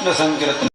कृष्ण संकीर्तन.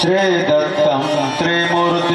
श्रीदत्तं त्रिमूर्ति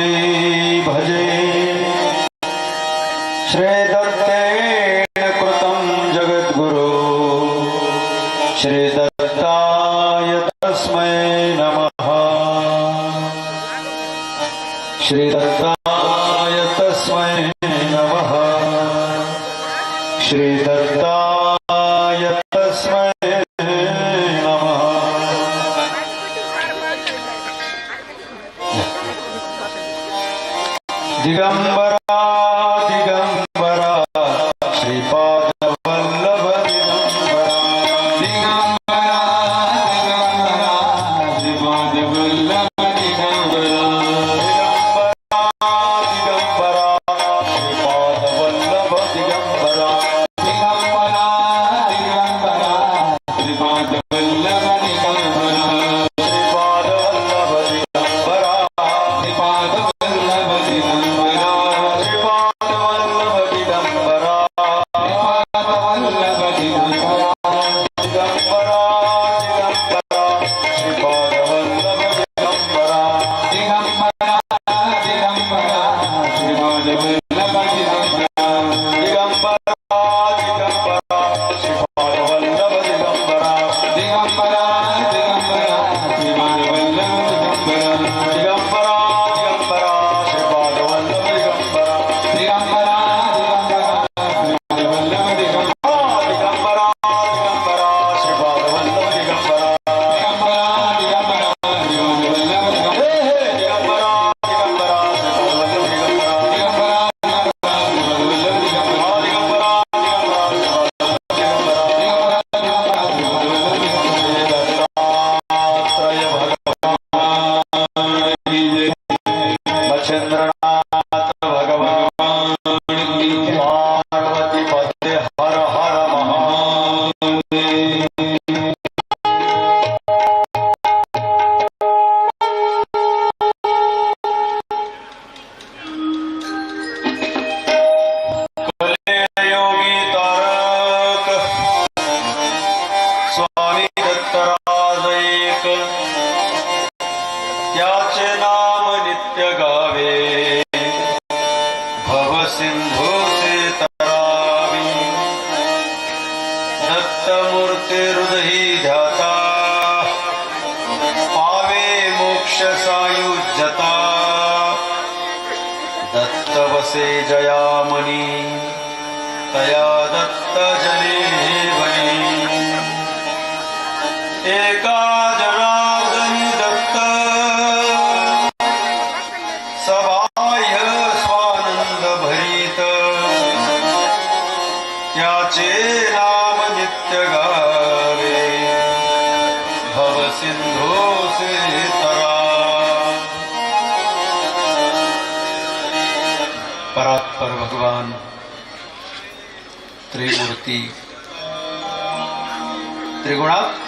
एका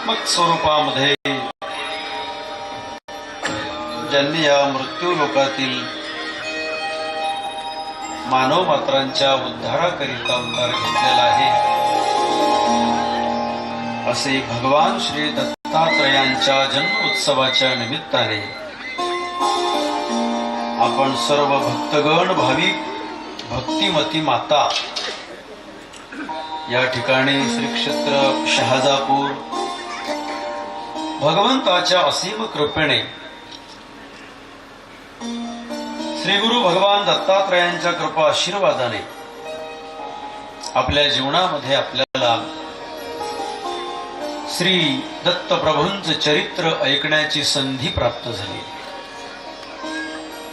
त्रिगुणात्मक स्वरूपामध्ये ज्यांनी या मृत्यू लोकातील मानव मात्रांच्या उद्धाराकरिता उद्धार घेतलेला आहे असे भगवान श्री दत्तात्रयांच्या जन्म उत्सवाच्या निमित्ताने आपण सर्व भक्तगण भाविक भक्तिमती माता या ठिकाणी श्री क्षेत्र शहाजापूर भगवंताच्या असीम कृपेने. श्री गुरु भगवान दत्तात्रयांच्या कृपा आशीर्वादाने आपल्या जीवनामध्ये आपल्याला श्री दत्त चरित्र ऐकण्याची संधी प्राप्त झाली.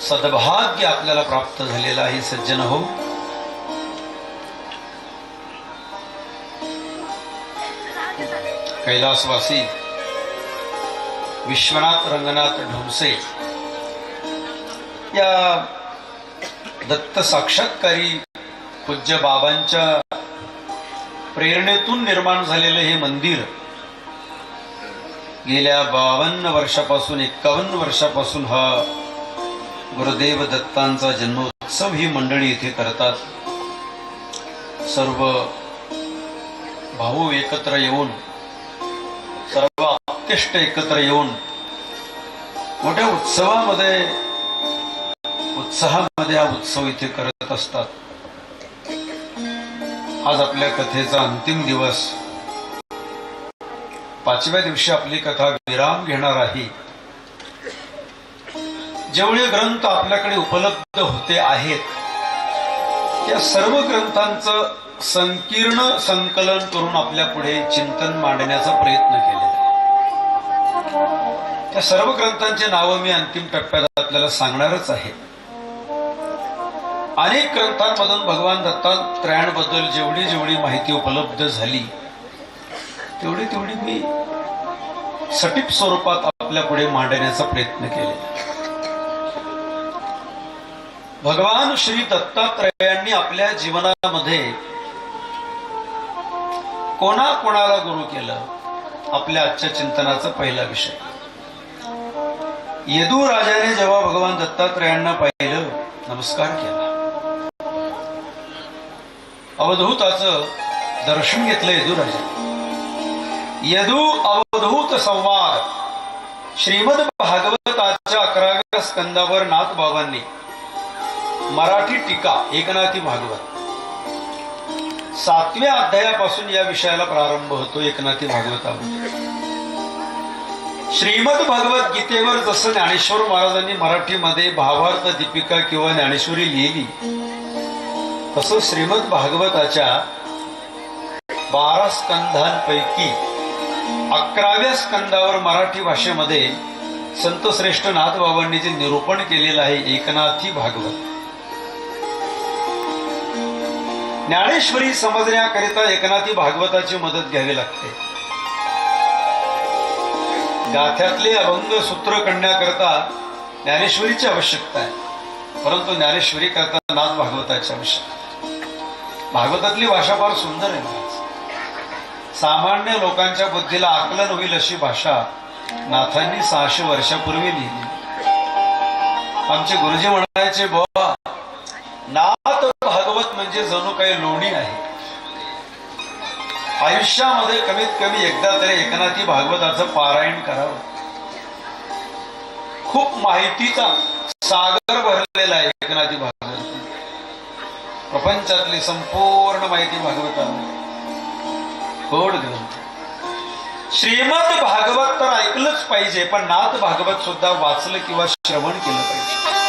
सद्भाग्य आपल्याला प्राप्त झालेलं आहे सज्जन हो. कैलासवासी विश्वनाथ रंगनाथ ढोमसे या दत्त साक्षात्कारी पूज्य बाबांच्या प्रेरणेतून निर्माण झालेलं हे मंदिर गेल्या बावन्न वर्षापासून एक्कावन्न वर्षापासून हा गुरुदेव दत्तांचा जन्मोत्सव ही मंडळी इथे करतात. सर्व भाऊ एकत्र येऊन सर्व उत्कृष्ट एकत्र येऊन मोठ्या उत्सवामध्ये उत्साहामध्ये हा उत्सव इथे करत असतात. आज आपल्या कथेचा अंतिम दिवस. पाचव्या दिवशी आपली कथा विराम घेणार आहे. जेवढे ग्रंथ आपल्याकडे उपलब्ध होते आहेत या सर्व ग्रंथांचं संकीर्ण संकलन करून आपल्या पुढे चिंतन मांडण्याचा प्रयत्न केलेला त्या सर्व ग्रंथांची नावं मी अंतिम टप्प्यात आपल्याला सांगणारच आहे. अनेक ग्रंथांमधून भगवान दत्तात्रयांबद्दल जेवढी जेवढी माहिती उपलब्ध झाली तेवढी तेवढी मी सटीप स्वरूपात आपल्या पुढे मांडण्याचा प्रयत्न केला भगवान श्री दत्तात्रयांनी आपल्या जीवनामध्ये कोणा कोणाला गुरु केलं? आपल्या आजच्या चिंतनाचा पहिला विषय. यदू राजाने जेव्हा भगवान दत्तात्रयांना पाहिलं नमस्कार केला. अवधूताच दर्शन घेतलं यदू राजाने. यदू अवधूत संवाद. श्रीमद भागवताच्या अकराव्या स्कंदावर नाथ बाबांनी मराठी टीका एकनाथी भागवत. सातव्या अध्यायापासून या विषयाला प्रारंभ होतो एकनाथी भागवतामध्ये श्रीमद भगवत गीतेवर जसं ज्ञानेश्वर महाराजांनी मराठीमध्ये भावार्थ दीपिका किंवा ज्ञानेश्वरी लिहिली तसं श्रीमद भागवताच्या बारा स्कंधांपैकी अकराव्या स्कंदावर मराठी भाषेमध्ये संत श्रेष्ठ नाथबाबांनी जे निरूपण केलेलं आहे एकनाथी भागवत ज्ञानेश्वरी समजण्याकरिता एकनाथी भागवताची मदत घ्यावी लागते. गाथ्यातले अभंग सूत्र करण्याकरता ज्ञानेश्वरीची आवश्यकता आहे. परंतु ज्ञानेश्वरी करता नाथ भागवताची आवश्यकता भागवतातली भाषा फार सुंदर आहे सामान्य लोकांच्या बुद्धीला आकलन होईल अशी भाषा नाथांनी सहाशे वर्षापूर्वी लिहिली. आमचे गुरुजी म्हणायचे बाबा ना म्हणजे जणू काही लोणी आहे. आयुष्यामध्ये कमीत कमी एकदा तरी एकनाथी भागवताचं पारायण करावं. खूप माहितीचा सागर भरलेला आहे एकनाथी भागवत. प्रपंचातली संपूर्ण माहिती भागवतामध्ये गोड ग्रंथ. श्रीमद भागवत तर ऐकलंच पाहिजे पण नाथ भागवत सुद्धा वाचलं किंवा श्रवण केलं पाहिजे.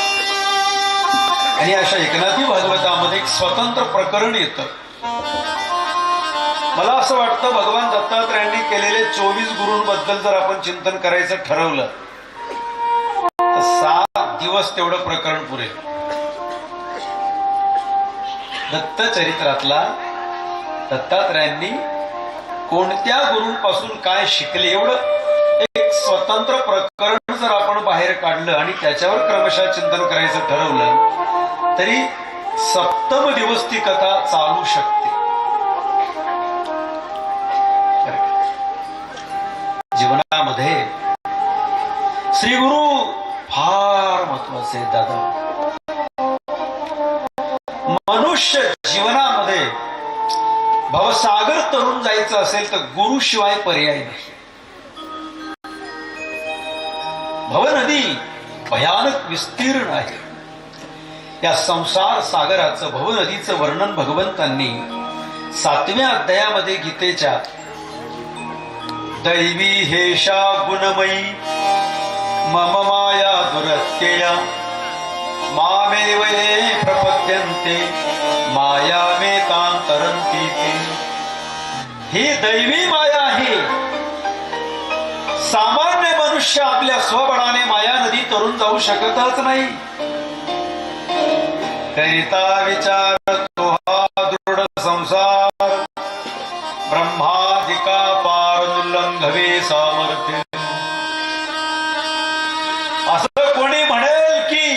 आणि अशा एकनाथी भागवतामध्ये एक स्वतंत्र प्रकरण येतं. मला असं वाटतं भगवान दत्तात्रयांनी केलेले चोवीस गुरूंबद्दल जर आपण चिंतन करायचं ठरवलं तर सात दिवस तेवढं प्रकरण पुरे दत्त चरित्रातला दत्तात्रयांनी कोणत्या गुरूंपासून काय शिकले एवढं एक स्वतंत्र प्रकरण जर आपण बाहेर काढलं आणि त्याच्यावर क्रमशः चिंतन करायचं ठरवलं तरी सप्तम दिवस ती कथा चालू शकते. जीवनामध्ये श्री गुरु फार महत्त्वाचे दादा. मनुष्य जीवनामध्ये भवसागर तरुण जायचं असेल तर गुरु शिवाय पर्याय नाही. भवनदी भयानक विस्तीर्ण आहे. या संसार सागराचं भवनदीचं वर्णन भगवंतांनी सातव्या अध्यायामध्ये गीतेच्या दैवी हेषा गुणमयी मम माया दुरत्यया मामेव ये प्रपद्यन्ते माया मे तां ही दैवी माया आहे. सामान्य मनुष्य आपल्या स्वबळाने माया नदी तरून जाऊ शकतच नाही. करिता विचार तो हा दृढ संसार. ब्रह्मादिका पारुल्लंघवे सामर्थ्य. असं कोणी म्हणेल की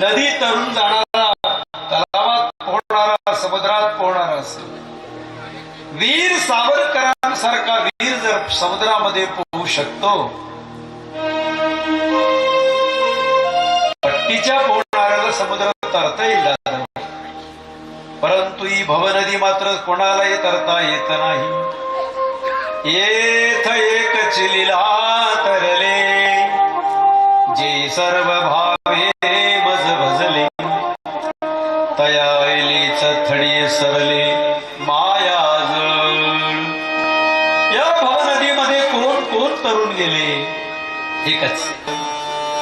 नदी तरुण जाणारा तलावात पोहणारा समुद्रात पोहणारा असेल. वीर सावरकरांसारखा वीर जर समुद्रामध्ये पोहू शकतो नदीच्या पोहणाऱ्याला समुद्र तरता येईल. परंतु ही भवनदी मात्र कोणालाही तरता येत नाही. येथ एक चिलीला तरले जे सर्व भावे मज भजले तयाली चथडी सरले माया या भवनदीमध्ये कोण कोण तरुण गेले? एकच.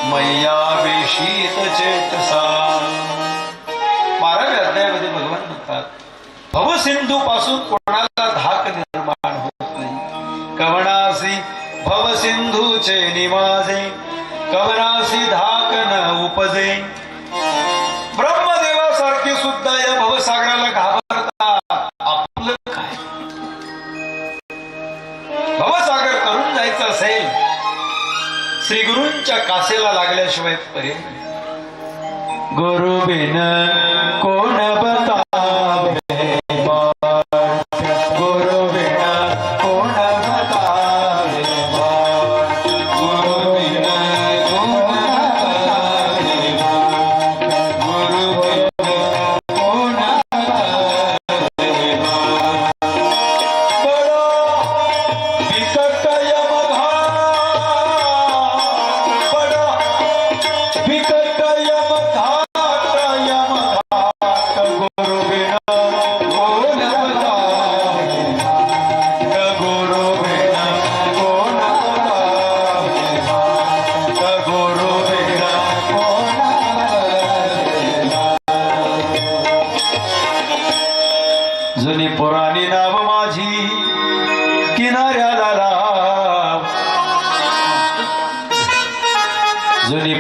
मैया वेशीत चेतसा। बाराव्या अध्यायामध्ये भगवान म्हणतात भवसिंधू पासून कोणाला धाक निर्माण होत नाही? कवणासी भवसिंधूचे निवाजे, कवनासी धाक न उपजे? गुरुच्या कासेला लागल्याशिवाय पर्याय नाही. कोण बन बतावे पुराणी नाव माझी. किनाऱ्याला जुनी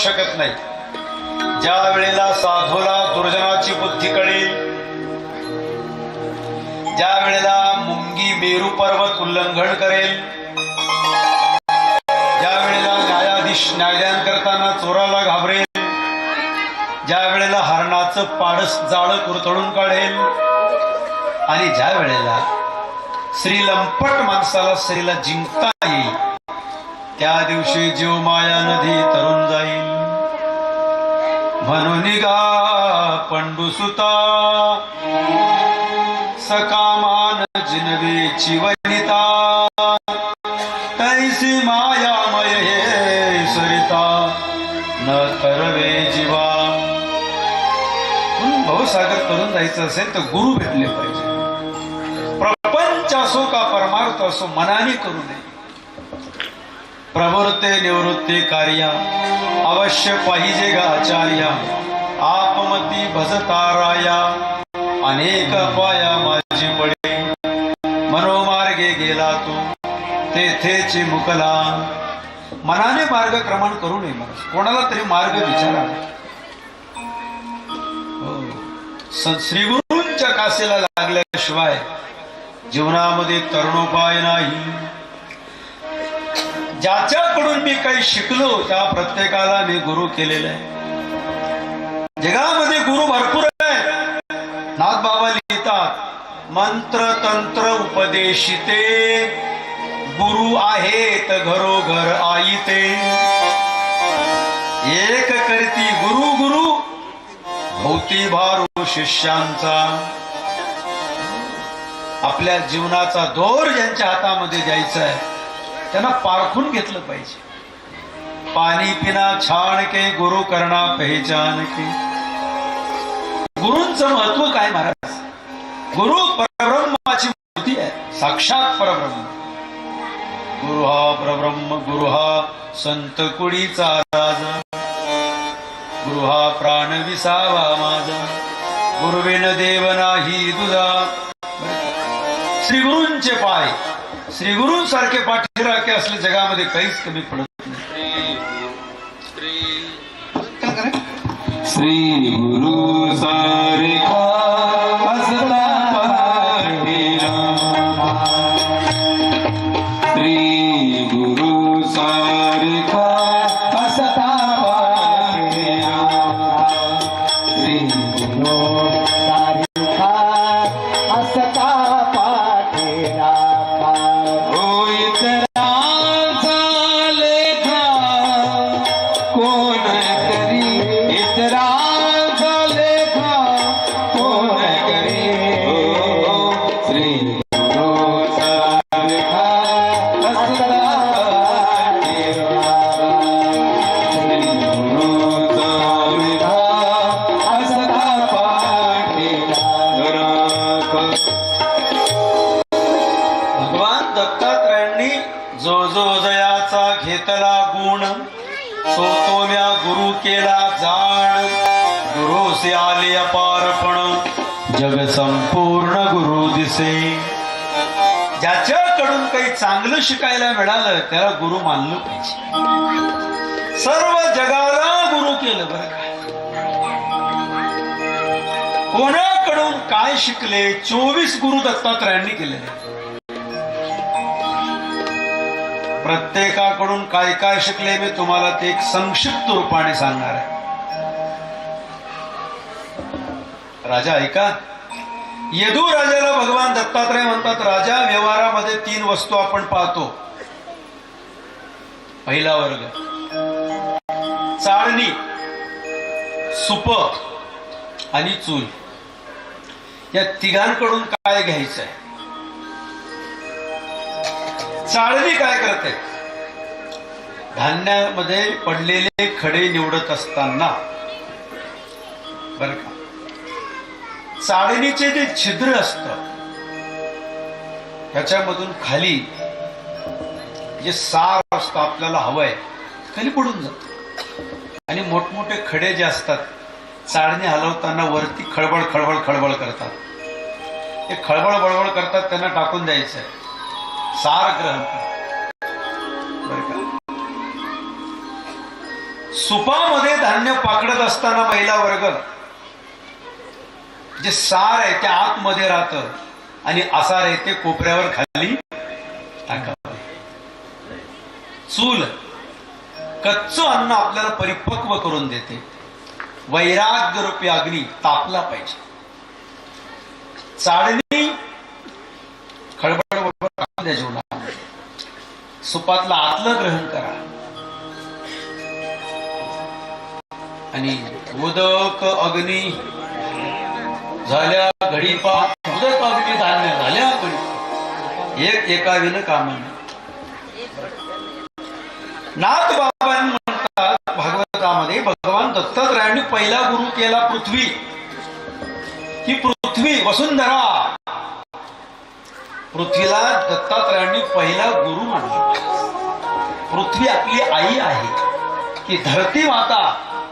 शकत नाही. ज्या वेळेला साधूला दुर्जनाची बुद्धी कळेल ज्या वेळेला मुंगी मेरू पर्वत उल्लंघन करेल ज्या वेळेला न्यायाधीश न्यायदान करताना चोराला घाबरेल ज्या वेळेला हरणाचं पाडस जाळं कुरतडून काढेल आणि ज्या वेळेला स्त्री लंपट माणसाला स्त्रीला जिंकता येईल त्या दिवशी जीव माया नदी तरुण जाईल. म्हणून गा पंडुसुता सकामान जिनवेची वनिता तैसी मायामय हे सरिता। न करवे जीवा। म्हणून भाऊसागर करून जायचं असेल तर गुरु भेटले पाहिजे. प्रपंच असो का परमार्थ असो मनाने करू नये. प्रवृत्ते निवृत्ती कार्या अवश्य पाहिजे गा आचार्या आपमती भजताराया अनेक पाया माझी पडे. मनोमार्गे गेला तू तेथेची मुकला. मनाने मार्गक्रमण करू नये माणूस कोणाला तरी मार्ग विचारा. हो. श्रीगुरूंच्या कासेला लागल्याशिवाय जीवनामध्ये तरुणोपाय नाही. ज्याच्याकडून मी काही शिकलो त्या प्रत्येकाला मी गुरु केलेला आहे. जगामध्ये गुरु भरपूर आहे नाथ बाबा लिहितात मंत्र तंत्र उपदेशिते गुरु आहेत घरोघर आईते. एक करती गुरु गुरु भोवती भारू शिष्यांचा. आपल्या जीवनाचा दोर ज्यांच्या हातामध्ये द्यायचा आहे त्यांना पारखून घेतलं पाहिजे. पाणी पिना छान के गुरु करणा पहिचान के गुरुंच महत्त्व काय महाराज? गुरु परब्रह्माची मूर्ती आहे. साक्षात परब्रह्म. गुरु हा परब्रह्म गुरु हा संत कुडीचा राजा. गुरु हा प्राण विसावा माझा. गुरुवेन देव नाही दुधा श्री गुरूंचे पाय श्रीगुरूंसारखे पाठीराखे असले जगामध्ये काहीच कमी पडत नाही. श्री गुरु सारिका जग संपूर्ण गुरु दिसे. ज्याच्याकडून काही चांगलं शिकायला मिळालं त्याला गुरु मानलं पाहिजे. सर्व जगाला गुरु केलं बरं का. कोणाकडून काय शिकले चोवीस गुरु दत्तात्रयांनी केलेले. प्रत्येकाकडून काय काय शिकले मी तुम्हाला ते एक संक्षिप्त रूपाने सांगणार आहे. राजा ऐका. यदू राजाला भगवान दत्तात्रय म्हणतात राजा व्यवहारामध्ये तीन वस्तू आपण पाहतो. पहिला वर्ग. चाळणी सुप आणि चूल. या तिघांकडून काय घ्यायचं आहे चाळणी काय करते? धान्यामध्ये पडलेले खडे निवडत असताना. बर का? चाळणीचे जे छिद्र असत त्याच्यामधून खाली जे सार असतं आपल्याला हवंय खाली पडून जात. आणि मोठमोठे खडे जे असतात चाळणी हलवताना वरती खळबळ खळबळ खळबळ करतात. ते खळबळ बळबळ करतात त्यांना टाकून द्यायचं आहे सार ग्रहण करा. सुपामध्ये धान्य पाकडत असताना महिला वर्ग जे सार आहे ते आतमध्ये राहतं. आणि आसार आहे ते कोपऱ्यावर खाली टाकावं. चूल कच्चं अन्न आपल्याला परिपक्व करून देते. वैराग्य रूपी अग्नी तापला पाहिजे. चाळणी खळबळ सुपातलं आतलं ग्रहण करा. आणि उदक अग्नी झाल्या घडी पा उदक अग्नी धान्य झाल्या घडी एक एकावीनं कामाने. नाथ बाबा म्हणतात भागवतामध्ये भगवान दत्तात्रयांनी पहिला गुरु केला पृथ्वी. ही पृथ्वी वसुंधरा. पृथ्वीला दत्तात्रयांनी पहिला गुरु मानला. पृथ्वी आपली आई आहे. की धरती माता.